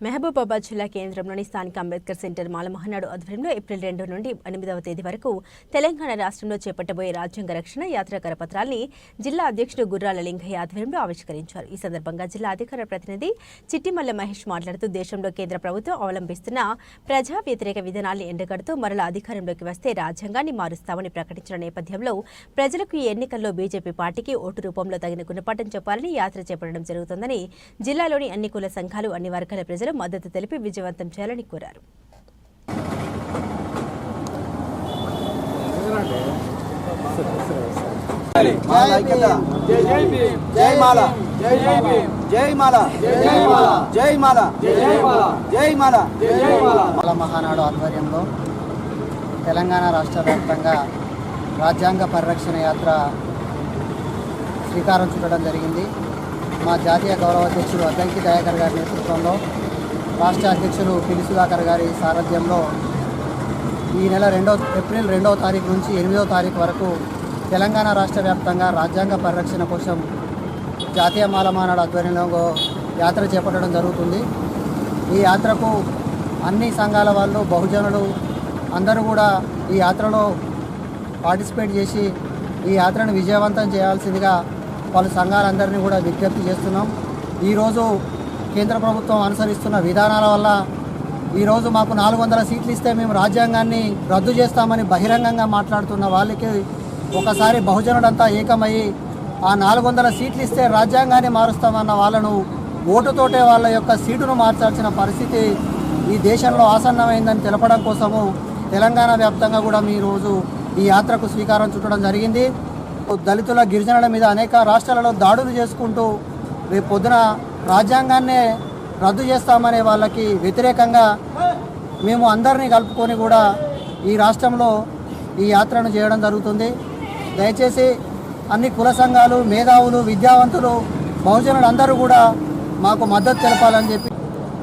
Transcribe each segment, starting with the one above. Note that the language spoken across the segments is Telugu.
మహబూబాబాద్ జిల్లా కేంద్రంలోని స్థానిక అంబేద్కర్ సెంటర్ మాలమహనాడు ఆధ్వర్యంలో ఏప్రిల్ రెండు నుండి ఎనిమిదవ తేదీ వరకు తెలంగాణ రాష్ట్రంలో చేపట్టబోయే రాజ్యాంగ రక్షణ యాత్ర కరపత్రాల్ని జిల్లా అధ్యక్షుడు గుర్రాల లింగయ్య ఆధ్వర్యంలో ఆవిష్కరించారు. ఈ సందర్భంగా జిల్లా అధికార ప్రతినిధి చిట్టిమల్ల మహేష్ మాట్లాడుతూ దేశంలో కేంద్ర ప్రభుత్వం అవలంబిస్తున్న ప్రజా వ్యతిరేక విధానాల్ని ఎండగడుతూ మరల అధికారంలోకి వస్తే రాజ్యాంగాన్ని మారుస్తామని ప్రకటించిన నేపథ్యంలో ప్రజలకు ఈ ఎన్నికల్లో బీజేపీ పార్టీకి ఓటు రూపంలో తగిన గుణపాఠం చెప్పాలని యాత్ర చేపట్టడం జరుగుతుందని జిల్లాలోని అన్ని కుల సంఘాలు అన్ని వర్గాల ప్రజలు మద్దతు తెలిపి విజయవంతం చేయాలని కోరారు. మహానాడు ఆధ్వర్యంలో తెలంగాణ రాష్ట్ర వ్యాప్తంగా రాజ్యాంగ పరిరక్షణ యాత్ర శ్రీకారం చుట్టడం జరిగింది. మా జాతీయ గౌరవ అధ్యక్షుడు అద్దంకి దయాకర్ గారి నేతృత్వంలో రాష్ట్ర అధ్యక్షులు పిలి సుధాకర్ గారి సారథ్యంలో ఈ నెల రెండో ఏప్రిల్ రెండవ తారీఖు నుంచి ఎనిమిదవ తారీఖు వరకు తెలంగాణ రాష్ట్ర వ్యాప్తంగా రాజ్యాంగ పరిరక్షణ కోసం జాతీయ మాలమానాడు ఆధ్వర్యంలో యాత్ర చేపట్టడం జరుగుతుంది. ఈ యాత్రకు అన్ని సంఘాల వాళ్ళు బహుజనులు అందరూ కూడా ఈ యాత్రలో పార్టిసిపేట్ చేసి ఈ యాత్రను విజయవంతం చేయాల్సిందిగా పలు సంఘాలందరినీ కూడా విజ్ఞప్తి చేస్తున్నాం. ఈరోజు కేంద్ర ప్రభుత్వం అనుసరిస్తున్న విధానాల వల్ల ఈరోజు మాకు నాలుగు వందల సీట్లు ఇస్తే మేము రాజ్యాంగాన్ని రద్దు చేస్తామని బహిరంగంగా మాట్లాడుతున్న వాళ్ళకి ఒకసారి బహుజనుడంతా ఏకమయ్యి ఆ నాలుగు వందల సీట్లు ఇస్తే రాజ్యాంగాన్ని మారుస్తామన్న వాళ్ళను ఓటుతోటే వాళ్ళ యొక్క సీటును మార్చాల్సిన పరిస్థితి ఈ దేశంలో ఆసన్నమైందని తెలపడం కోసము తెలంగాణ వ్యాప్తంగా కూడా మీ రోజు ఈ యాత్రకు శ్రీకారం చుట్టడం జరిగింది. దళితుల గిరిజనుల మీద అనేక రాష్ట్రాలలో దాడులు చేసుకుంటూ రేపు పొద్దున రాజ్యాంగాన్నే రద్దు చేస్తామనే వాళ్ళకి వ్యతిరేకంగా మేము అందరినీ కలుపుకొని కూడా ఈ రాష్ట్రంలో ఈ యాత్రను చేయడం జరుగుతుంది. దయచేసి అన్ని కుల సంఘాలు మేధావులు విద్యావంతులు బహుజనులు అందరూ కూడా మాకు మద్దతు తెలపాలని చెప్పి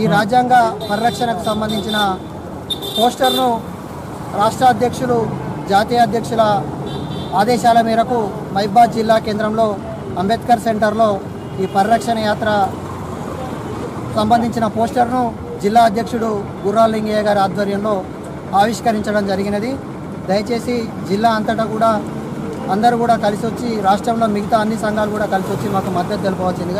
ఈ రాజ్యాంగ పరిరక్షణకు సంబంధించిన పోస్టర్ను రాష్ట్ర అధ్యక్షులు జాతీయ అధ్యక్షుల ఆదేశాల మేరకు మైబాద్ జిల్లా కేంద్రంలో అంబేద్కర్ సెంటర్లో ఈ పరిరక్షణ యాత్ర సంబంధించిన పోస్టర్ను జిల్లా అధ్యక్షుడు గుర్రాలింగయ్య గారి ఆధ్వర్యంలో ఆవిష్కరించడం జరిగినది. దయచేసి జిల్లా అంతటా కూడా అందరూ కూడా కలిసి వచ్చి రాష్ట్రంలో మిగతా అన్ని సంఘాలు కూడా కలిసి వచ్చి మాకు మద్దతు తెలపవలసిందిగా